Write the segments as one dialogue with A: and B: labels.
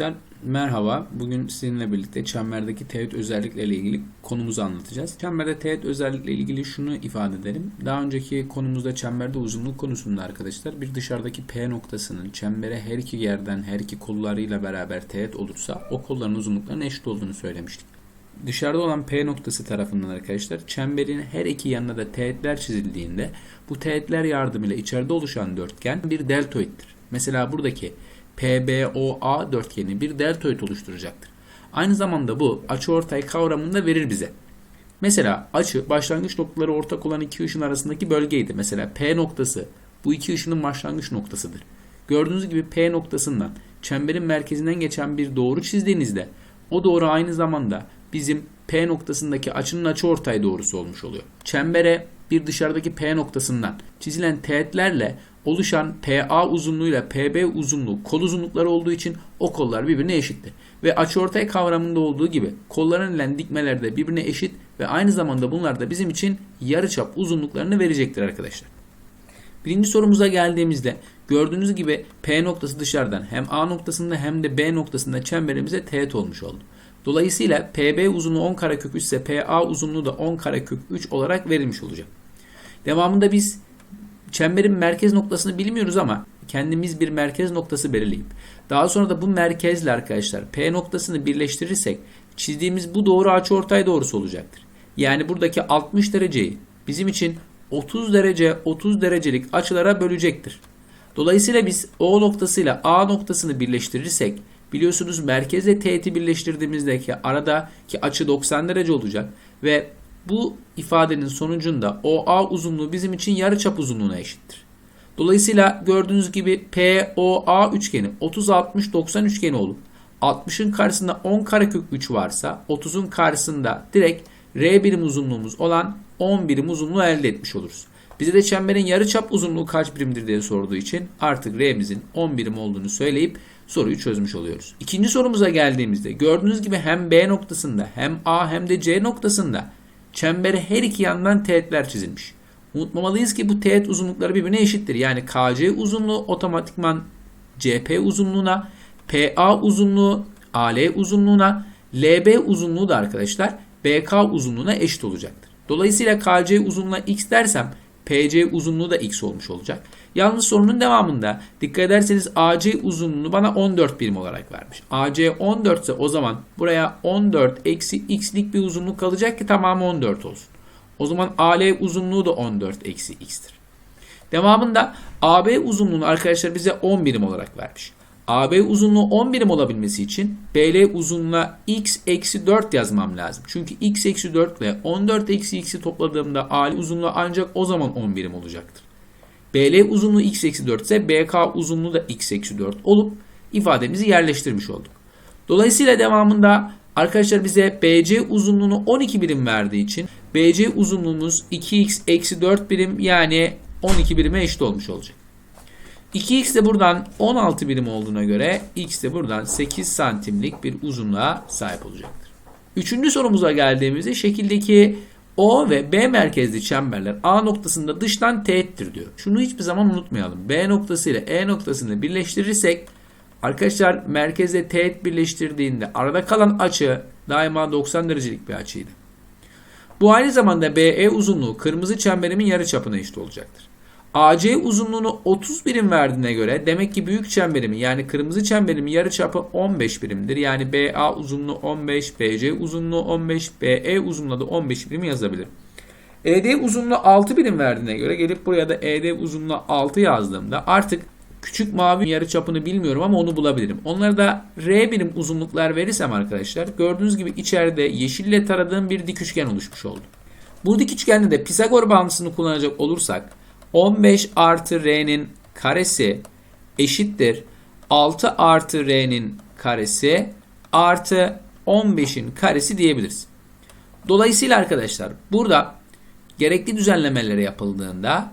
A: arkadaşlar. Merhaba. Bugün sizinle birlikte çemberdeki teğet özellikleriyle ilgili konumuzu anlatacağız. Çemberde teğet özellikle ilgili şunu ifade edelim. Daha önceki konumuzda çemberde uzunluk konusunda arkadaşlar bir dışarıdaki P noktasının çembere her iki yerden her iki kollarıyla beraber teğet olursa o kolların uzunluklarının eşit olduğunu söylemiştik. Dışarıda olan P noktası tarafından arkadaşlar çemberin her iki yanına da teğetler çizildiğinde bu teğetler yardımıyla içeride oluşan dörtgen bir deltoittir. Mesela buradaki PBOA dörtgeni bir deltoid oluşturacaktır. Aynı zamanda bu açıortay kavramını da verir bize. Mesela açı başlangıç noktaları ortak olan iki ışın arasındaki bölgeydi. Mesela P noktası bu iki ışının başlangıç noktasıdır. Gördüğünüz gibi P noktasından çemberin merkezinden geçen bir doğru çizdiğinizde o doğru aynı zamanda bizim P noktasındaki açının açıortay doğrusu olmuş oluyor. Çembere bir dışarıdaki P noktasından çizilen teğetlerle oluşan PA uzunluğuyla PB uzunluğu kol uzunlukları olduğu için o kollar birbirine eşittir. Ve açıortay kavramında olduğu gibi kolların ile dikmeler de birbirine eşit ve aynı zamanda bunlar da bizim için yarıçap uzunluklarını verecektir arkadaşlar. Birinci sorumuza geldiğimizde gördüğünüz gibi P noktası dışarıdan hem A noktasında hem de B noktasında çemberimize teğet olmuş oldu. Dolayısıyla PB uzunluğu 10 karekök 3 ise PA uzunluğu da 10 karekök 3 olarak verilmiş olacak. Devamında biz çemberin merkez noktasını bilmiyoruz ama kendimiz bir merkez noktası belirleyip daha sonra da bu merkezle arkadaşlar P noktasını birleştirirsek çizdiğimiz bu doğru açıortay doğrusu olacaktır. Yani buradaki 60 dereceyi bizim için 30 derece 30 derecelik açılara bölecektir. Dolayısıyla biz O noktasıyla A noktasını birleştirirsek biliyorsunuz merkezle teğeti birleştirdiğimizdeki aradaki açı 90 derece olacak ve bu ifadenin sonucunda OA uzunluğu bizim için yarıçap uzunluğuna eşittir. Dolayısıyla gördüğünüz gibi POA üçgeni 30 60 90 üçgeni olup 60'ın karşısında 10 karekök 3 varsa 30'un karşısında direkt R birim uzunluğumuz olan 10 birim uzunluğu elde etmiş oluruz. Bize de çemberin yarıçap uzunluğu kaç birimdir diye sorduğu için artık R'mizin 10 birim olduğunu söyleyip soruyu çözmüş oluyoruz. İkinci sorumuza geldiğimizde gördüğünüz gibi hem B noktasında hem A hem de C noktasında çembere her iki yandan teğetler çizilmiş. Unutmamalıyız ki bu teğet uzunlukları birbirine eşittir. Yani KC uzunluğu otomatikman CP uzunluğuna, PA uzunluğu AL uzunluğuna, LB uzunluğu da arkadaşlar BK uzunluğuna eşit olacaktır. Dolayısıyla KC uzunluğuna x dersem PC uzunluğu da x olmuş olacak. Yalnız sorunun devamında dikkat ederseniz AC uzunluğunu bana 14 birim olarak vermiş. AC 14 ise o zaman buraya 14 eksi x'lik bir uzunluk kalacak ki tamamı 14 olsun. O zaman AL uzunluğu da 14 eksi x'tir. Devamında AB uzunluğunu arkadaşlar bize 10 birim olarak vermiş. AB uzunluğu 10 birim olabilmesi için BL uzunluğuna x eksi 4 yazmam lazım. Çünkü x eksi 4 ile 14 eksi x'i topladığımda AL uzunluğu ancak o zaman 10 birim olacaktır. BL uzunluğu x eksi 4 ise BK uzunluğu da x eksi 4 olup ifademizi yerleştirmiş olduk. Dolayısıyla devamında arkadaşlar bize BC uzunluğunu 12 birim verdiği için BC uzunluğumuz 2x eksi 4 birim yani 12 birime eşit olmuş olacak. 2x de buradan 16 birim olduğuna göre x de buradan 8 santimlik bir uzunluğa sahip olacaktır. Üçüncü sorumuza geldiğimizde şekildeki O ve B merkezli çemberler A noktasında dıştan teğettir diyor. Şunu hiçbir zaman unutmayalım. B noktası ile E noktasını birleştirirsek arkadaşlar merkezle teğet birleştirdiğinde arada kalan açı daima 90 derecelik bir açıydı. Bu aynı zamanda BE uzunluğu kırmızı çemberimin yarıçapına eşit olacaktır. AC uzunluğunu 30 birim verdiğine göre demek ki büyük çemberimin yani kırmızı çemberimin yarıçapı 15 birimdir. Yani BA uzunluğu 15, BC uzunluğu 15, BE uzunluğu da 15 birim yazabilirim. ED uzunluğu 6 birim verdiğine göre gelip buraya da ED uzunluğu 6 yazdığımda artık küçük mavi yarıçapını bilmiyorum ama onu bulabilirim. Onlara da R birim uzunluklar verirsem arkadaşlar gördüğünüz gibi içeride yeşille taradığım bir dik üçgen oluşmuş oldu. Bu dik üçgende de Pisagor bağıntısını kullanacak olursak 15 artı R'nin karesi eşittir 6 artı R'nin karesi artı 15'in karesi diyebiliriz. Dolayısıyla arkadaşlar burada gerekli düzenlemeleri yapıldığında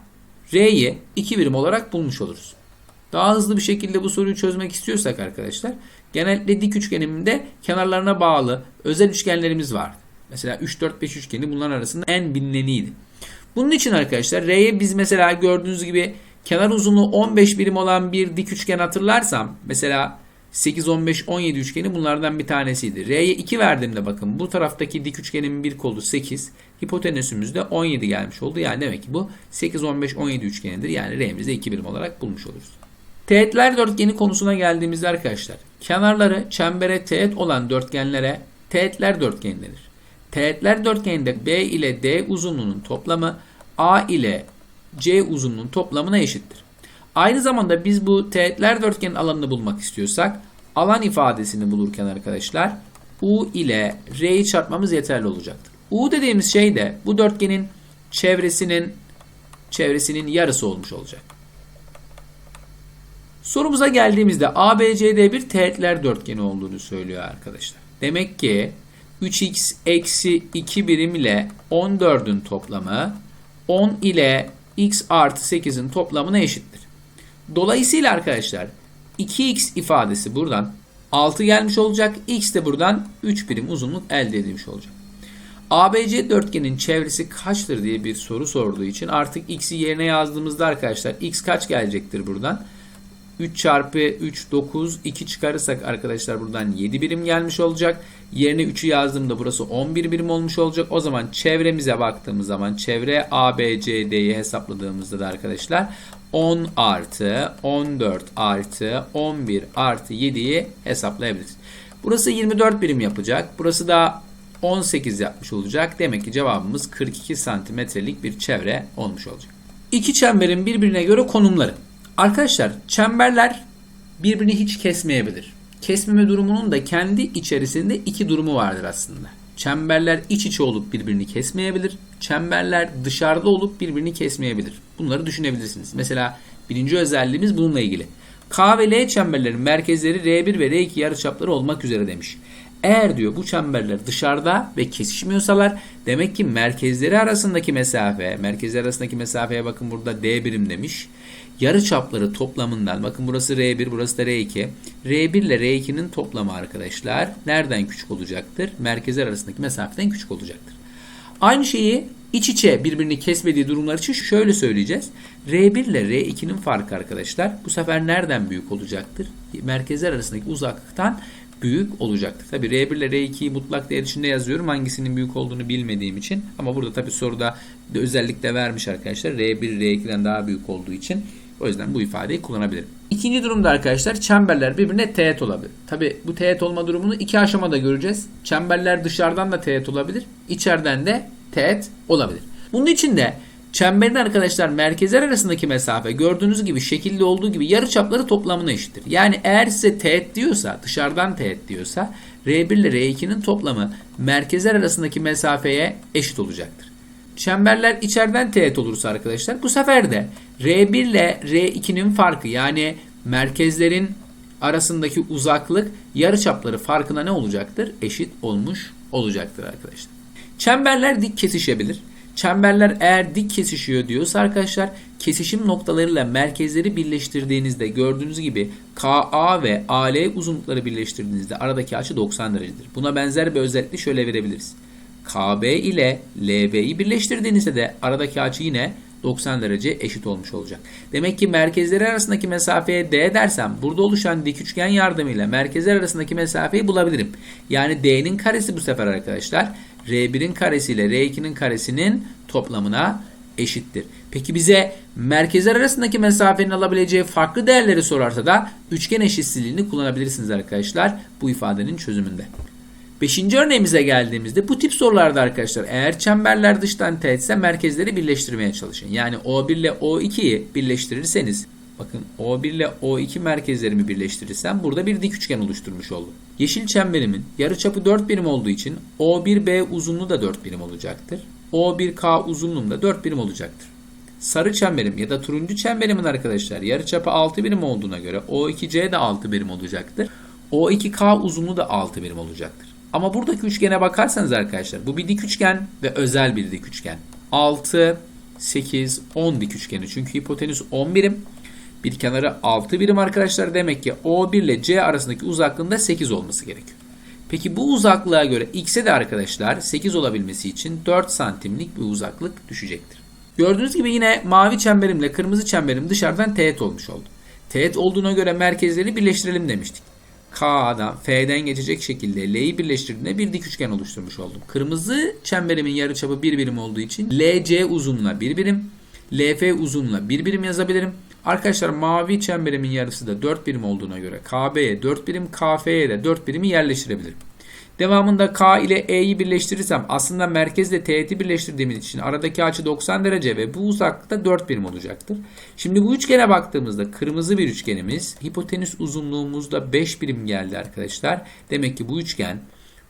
A: R'yi 2 birim olarak bulmuş oluruz. Daha hızlı bir şekilde bu soruyu çözmek istiyorsak arkadaşlar genellikle dik üçgenimde kenarlarına bağlı özel üçgenlerimiz vardı. Mesela 3, 4, 5 üçgeni bunların arasında en bilineniydi. Bunun için arkadaşlar R'ye biz mesela gördüğünüz gibi kenar uzunluğu 15 birim olan bir dik üçgen hatırlarsam mesela 8, 15, 17 üçgeni bunlardan bir tanesiydi. R'ye 2 verdiğimde bakın bu taraftaki dik üçgenimin bir kolu 8. Hipotenüsümüz de 17 gelmiş oldu. Yani demek ki bu 8, 15, 17 üçgenidir. Yani R'mizi de 2 birim olarak bulmuş oluruz. Teğetler dörtgeni konusuna geldiğimizde arkadaşlar kenarları çembere teğet olan dörtgenlere teğetler dörtgeni denir. Teğetler dörtgeninde B ile D uzunluğunun toplamı A ile C uzunluğunun toplamına eşittir. Aynı zamanda biz bu teğetler dörtgenin alanını bulmak istiyorsak alan ifadesini bulurken arkadaşlar U ile R'yi çarpmamız yeterli olacaktır. U dediğimiz şey de bu dörtgenin çevresinin çevresinin yarısı olmuş olacak. Sorumuza geldiğimizde ABCD bir teğetler dörtgeni olduğunu söylüyor arkadaşlar. Demek ki 3x eksi 2 birim ile 14'ün toplamı 10 ile x artı 8'in toplamına eşittir. Dolayısıyla arkadaşlar 2x ifadesi buradan 6 gelmiş olacak. x de buradan 3 birim uzunluk elde edilmiş olacak. ABC dörtgenin çevresi kaçtır diye bir soru sorduğu için artık x'i yerine yazdığımızda arkadaşlar x kaç gelecektir buradan? 3 çarpı 3 9 2 çıkarırsak arkadaşlar buradan 7 birim gelmiş olacak. Yerine 3'ü yazdığımda burası 11 birim olmuş olacak. O zaman çevremize baktığımız zaman çevre ABCD'yi hesapladığımızda da arkadaşlar 10 artı 14 artı 11 artı 7'yi hesaplayabiliriz. Burası 24 birim yapacak. Burası da 18 yapmış olacak. Demek ki cevabımız 42 santimetrelik bir çevre olmuş olacak. İki çemberin birbirine göre konumları. Arkadaşlar çemberler birbirini hiç kesmeyebilir. Kesmeme durumunun da kendi içerisinde iki durumu vardır aslında. Çemberler iç içe olup birbirini kesmeyebilir. Çemberler dışarıda olup birbirini kesmeyebilir. Bunları düşünebilirsiniz. Mesela birinci özelliğimiz bununla ilgili. K ve L çemberlerin merkezleri R1 ve R2 yarıçapları olmak üzere demiş. Eğer diyor bu çemberler dışarıda ve kesişmiyorsalar demek ki merkezleri arasındaki mesafe, merkezleri arasındaki mesafeye bakın burada D birim demiş. Yarı çapları toplamından bakın burası R1 burası da R2. R1 ile R2'nin toplamı arkadaşlar nereden küçük olacaktır? Merkezler arasındaki mesafeden küçük olacaktır. Aynı şeyi iç içe birbirini kesmediği durumlar için şöyle söyleyeceğiz. R1 ile R2'nin farkı arkadaşlar bu sefer nereden büyük olacaktır? Merkezler arasındaki uzaklıktan büyük olacaktır. Tabi R1 ile R2'yi mutlak değer içinde yazıyorum. Hangisinin büyük olduğunu bilmediğim için. Ama burada tabi soruda özellikle vermiş arkadaşlar. R1 R2'den daha büyük olduğu için. O yüzden bu ifadeyi kullanabilirim. İkinci durumda arkadaşlar çemberler birbirine teğet olabilir. Tabi bu teğet olma durumunu iki aşamada göreceğiz. Çemberler dışarıdan da teğet olabilir. içeriden de teğet olabilir. Bunun için de Çemberin arkadaşlar merkezler arasındaki mesafe gördüğünüz gibi şekilde olduğu gibi yarı çapları toplamına eşittir. Yani eğer size teğet diyorsa dışarıdan teğet diyorsa R1 ile R2'nin toplamı merkezler arasındaki mesafeye eşit olacaktır. Çemberler içeriden teğet olursa arkadaşlar bu sefer de R1 ile R2'nin farkı yani merkezlerin arasındaki uzaklık yarıçapları farkına ne olacaktır? Eşit olmuş olacaktır arkadaşlar. Çemberler dik kesişebilir. Çemberler eğer dik kesişiyor diyorsa arkadaşlar kesişim noktalarıyla merkezleri birleştirdiğinizde gördüğünüz gibi KA ve AL uzunlukları birleştirdiğinizde aradaki açı 90 derecedir. Buna benzer bir özellikle şöyle verebiliriz. KB ile LB'yi birleştirdiğinizde de aradaki açı yine 90 derece eşit olmuş olacak. Demek ki merkezleri arasındaki mesafeye D dersem burada oluşan dik üçgen yardımıyla merkezler arasındaki mesafeyi bulabilirim. Yani D'nin karesi bu sefer arkadaşlar R1'in karesi ile R2'nin karesinin toplamına eşittir. Peki bize merkezler arasındaki mesafenin alabileceği farklı değerleri sorarsa da üçgen eşitsizliğini kullanabilirsiniz arkadaşlar bu ifadenin çözümünde. Beşinci örneğimize geldiğimizde bu tip sorularda arkadaşlar eğer çemberler dıştan teğetse merkezleri birleştirmeye çalışın. Yani O1 ile O2'yi birleştirirseniz bakın O1 ile O2 merkezlerimi birleştirirsem burada bir dik üçgen oluşturmuş oldum. Yeşil çemberimin yarıçapı 4 birim olduğu için O1B uzunluğu da 4 birim olacaktır. O1K uzunluğum da 4 birim olacaktır. Sarı çemberim ya da turuncu çemberimin arkadaşlar yarıçapı 6 birim olduğuna göre O2C de 6 birim olacaktır. O2K uzunluğu da 6 birim olacaktır. Ama buradaki üçgene bakarsanız arkadaşlar bu bir dik üçgen ve özel bir dik üçgen. 6, 8, 10 dik üçgeni. Çünkü hipotenüs 10 birim. Bir kenarı 6 birim arkadaşlar. Demek ki O1 ile C arasındaki uzaklığında 8 olması gerekiyor. Peki bu uzaklığa göre x'e de arkadaşlar 8 olabilmesi için 4 santimlik bir uzaklık düşecektir. Gördüğünüz gibi yine mavi çemberimle kırmızı çemberim dışarıdan teğet olmuş oldu. Teğet olduğuna göre merkezleri birleştirelim demiştik. K'dan F'den geçecek şekilde L'yi birleştirdiğinde bir dik üçgen oluşturmuş oldum. Kırmızı çemberimin yarıçapı bir birim olduğu için LC uzunluğuna bir birim, LF uzunluğuna bir birim yazabilirim. Arkadaşlar mavi çemberimin yarısı da 4 birim olduğuna göre KB'ye 4 birim, KF'ye de 4 birimi yerleştirebilirim. Devamında K ile E'yi birleştirirsem aslında merkezle teğeti birleştirdiğimiz için aradaki açı 90 derece ve bu uzaklıkta 4 birim olacaktır. Şimdi bu üçgene baktığımızda kırmızı bir üçgenimiz hipotenüs uzunluğumuzda 5 birim geldi arkadaşlar. Demek ki bu üçgen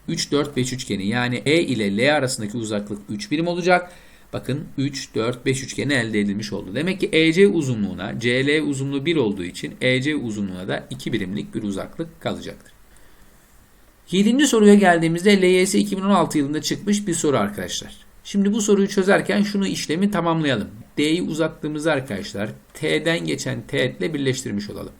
A: 3, 4, 5 üçgeni yani E ile L arasındaki uzaklık 3 birim olacak. Bakın 3, 4, 5 üçgeni elde edilmiş oldu. Demek ki EC uzunluğuna CL uzunluğu 1 olduğu için EC uzunluğuna da 2 birimlik bir uzaklık kalacaktır. 7. soruya geldiğimizde LYS 2016 yılında çıkmış bir soru arkadaşlar. Şimdi bu soruyu çözerken şunu işlemi tamamlayalım. D'yi uzattığımızda arkadaşlar T'den geçen teğet ile birleştirmiş olalım.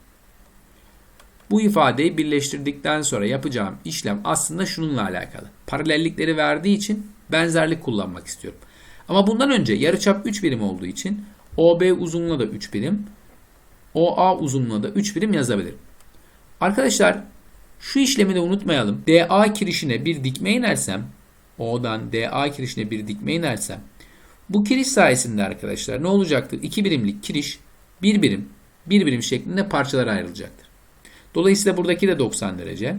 A: Bu ifadeyi birleştirdikten sonra yapacağım işlem aslında şununla alakalı. Paralellikleri verdiği için benzerlik kullanmak istiyorum. Ama bundan önce yarıçap 3 birim olduğu için OB uzunluğuna da 3 birim, OA uzunluğuna da 3 birim yazabilirim. Arkadaşlar şu işlemi de unutmayalım. DA kirişine bir dikme inersem, O'dan DA kirişine bir dikme inersem, bu kiriş sayesinde arkadaşlar ne olacaktır? 2 birimlik kiriş 1 birim, 1 birim şeklinde parçalara ayrılacaktır. Dolayısıyla buradaki de 90 derece.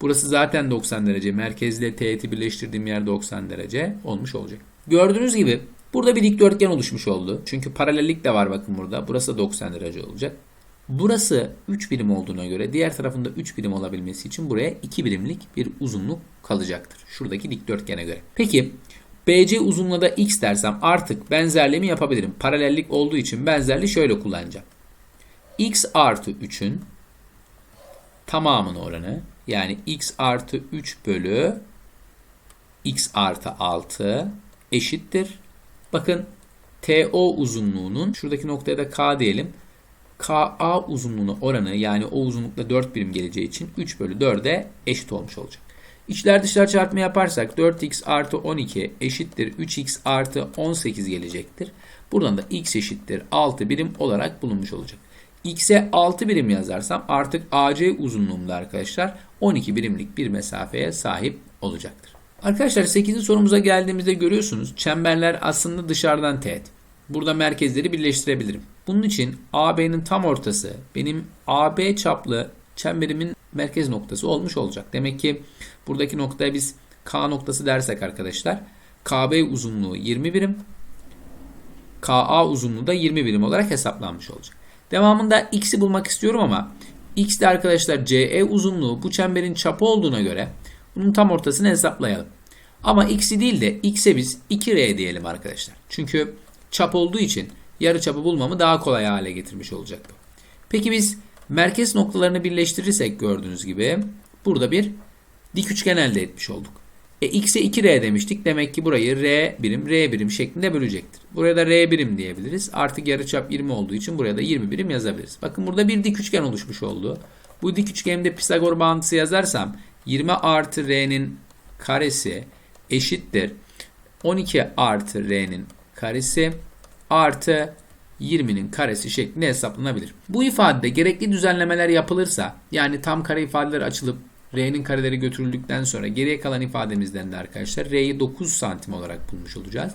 A: Burası zaten 90 derece. Merkezle teğeti birleştirdiğim yer 90 derece olmuş olacak. Gördüğünüz gibi burada bir dikdörtgen oluşmuş oldu. Çünkü paralellik de var bakın burada. Burası da 90 derece olacak. Burası 3 birim olduğuna göre diğer tarafında 3 birim olabilmesi için buraya 2 birimlik bir uzunluk kalacaktır. Şuradaki dikdörtgene göre. Peki BC uzunluğuna da x dersem artık benzerliğimi yapabilirim. Paralellik olduğu için benzerliği şöyle kullanacağım. x artı 3'ün tamamının oranı yani x artı 3 bölü x artı 6 eşittir. Bakın TO uzunluğunun şuradaki noktaya da K diyelim. KA uzunluğuna oranı yani o uzunlukla 4 birim geleceği için 3 bölü 4'e eşit olmuş olacak. İçler dışlar çarpımı yaparsak 4x artı 12 eşittir 3x artı 18 gelecektir. Buradan da x eşittir 6 birim olarak bulunmuş olacak. x'e 6 birim yazarsam artık AC uzunluğumda arkadaşlar 12 birimlik bir mesafeye sahip olacaktır. Arkadaşlar 8. sorumuza geldiğimizde görüyorsunuz çemberler aslında dışarıdan teğet. Burada merkezleri birleştirebilirim. Bunun için AB'nin tam ortası benim AB çaplı çemberimin merkez noktası olmuş olacak. Demek ki buradaki noktaya biz K noktası dersek arkadaşlar KB uzunluğu 20 birim KA uzunluğu da 20 birim olarak hesaplanmış olacak. Devamında x'i bulmak istiyorum ama x de arkadaşlar CE uzunluğu bu çemberin çapı olduğuna göre bunun tam ortasını hesaplayalım. Ama x'i değil de x'e biz 2R diyelim arkadaşlar. Çünkü çap olduğu için yarı çapı bulmamı daha kolay hale getirmiş olacaktı. Peki biz merkez noktalarını birleştirirsek gördüğünüz gibi burada bir dik üçgen elde etmiş olduk. E, x'e 2r demiştik. Demek ki burayı r birim, r birim şeklinde bölecektir. Buraya da r birim diyebiliriz. Artık yarıçap 20 olduğu için buraya da 20 birim yazabiliriz. Bakın burada bir dik üçgen oluşmuş oldu. Bu dik üçgende Pisagor bağıntısı yazarsam 20 artı r'nin karesi eşittir 12 artı r'nin karesi artı 20'nin karesi şeklinde hesaplanabilir. Bu ifadede gerekli düzenlemeler yapılırsa yani tam kare ifadeler açılıp R'nin kareleri götürüldükten sonra geriye kalan ifademizden de arkadaşlar R'yi 9 santim olarak bulmuş olacağız.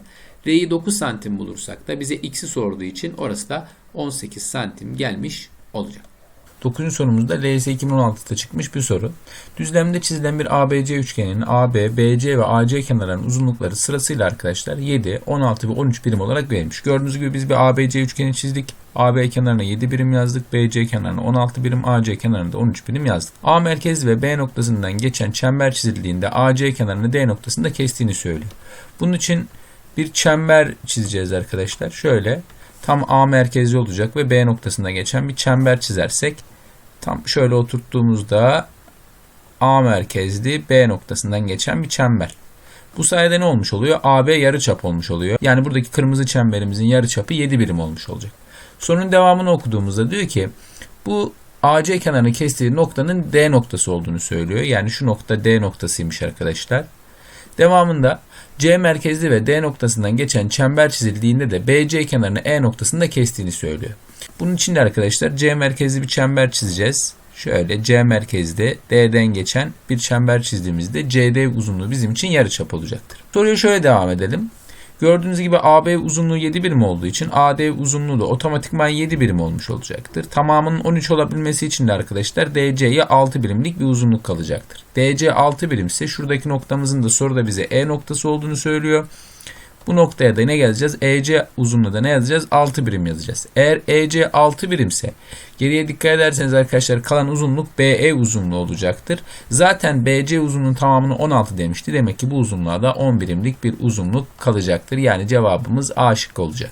A: R'yi 9 santim bulursak da bize X'i sorduğu için orası da 18 santim gelmiş olacak.
B: 9. sorumuzda LS 2016'da çıkmış bir soru. Düzlemde çizilen bir ABC üçgeninin AB, BC ve AC kenarlarının uzunlukları sırasıyla arkadaşlar 7, 16 ve 13 birim olarak verilmiş. Gördüğünüz gibi biz bir ABC üçgeni çizdik. AB kenarına 7 birim yazdık. BC kenarına 16 birim, AC kenarına da 13 birim yazdık. A merkezi ve B noktasından geçen çember çizildiğinde AC kenarını D noktasında kestiğini söylüyor. Bunun için bir çember çizeceğiz arkadaşlar. Şöyle tam A merkezli olacak ve B noktasında geçen bir çember çizersek tam şöyle oturttuğumuzda A merkezli B noktasından geçen bir çember. Bu sayede ne olmuş oluyor? AB yarıçap olmuş oluyor. Yani buradaki kırmızı çemberimizin yarıçapı 7 birim olmuş olacak. Sorunun devamını okuduğumuzda diyor ki bu AC kenarını kestiği noktanın D noktası olduğunu söylüyor. Yani şu nokta D noktasıymış arkadaşlar. Devamında C merkezli ve D noktasından geçen çember çizildiğinde de BC kenarını E noktasında kestiğini söylüyor. Bunun için de arkadaşlar C merkezli bir çember çizeceğiz. Şöyle C merkezde D'den geçen bir çember çizdiğimizde CD uzunluğu bizim için yarıçap olacaktır. Soruya şöyle devam edelim. Gördüğünüz gibi AB uzunluğu 7 birim olduğu için AD uzunluğu da otomatikman 7 birim olmuş olacaktır. Tamamının 13 olabilmesi için de arkadaşlar DC'ye 6 birimlik bir uzunluk kalacaktır. DC 6 birimse şuradaki noktamızın da soruda bize E noktası olduğunu söylüyor. Bu noktaya da ne yazacağız? EC uzunluğu da ne yazacağız? 6 birim yazacağız. Eğer EC 6 birimse geriye dikkat ederseniz arkadaşlar kalan uzunluk BE uzunluğu olacaktır. Zaten BC uzunluğunun tamamını 16 demişti. Demek ki bu uzunluğa da 10 birimlik bir uzunluk kalacaktır. Yani cevabımız A şıkkı olacak.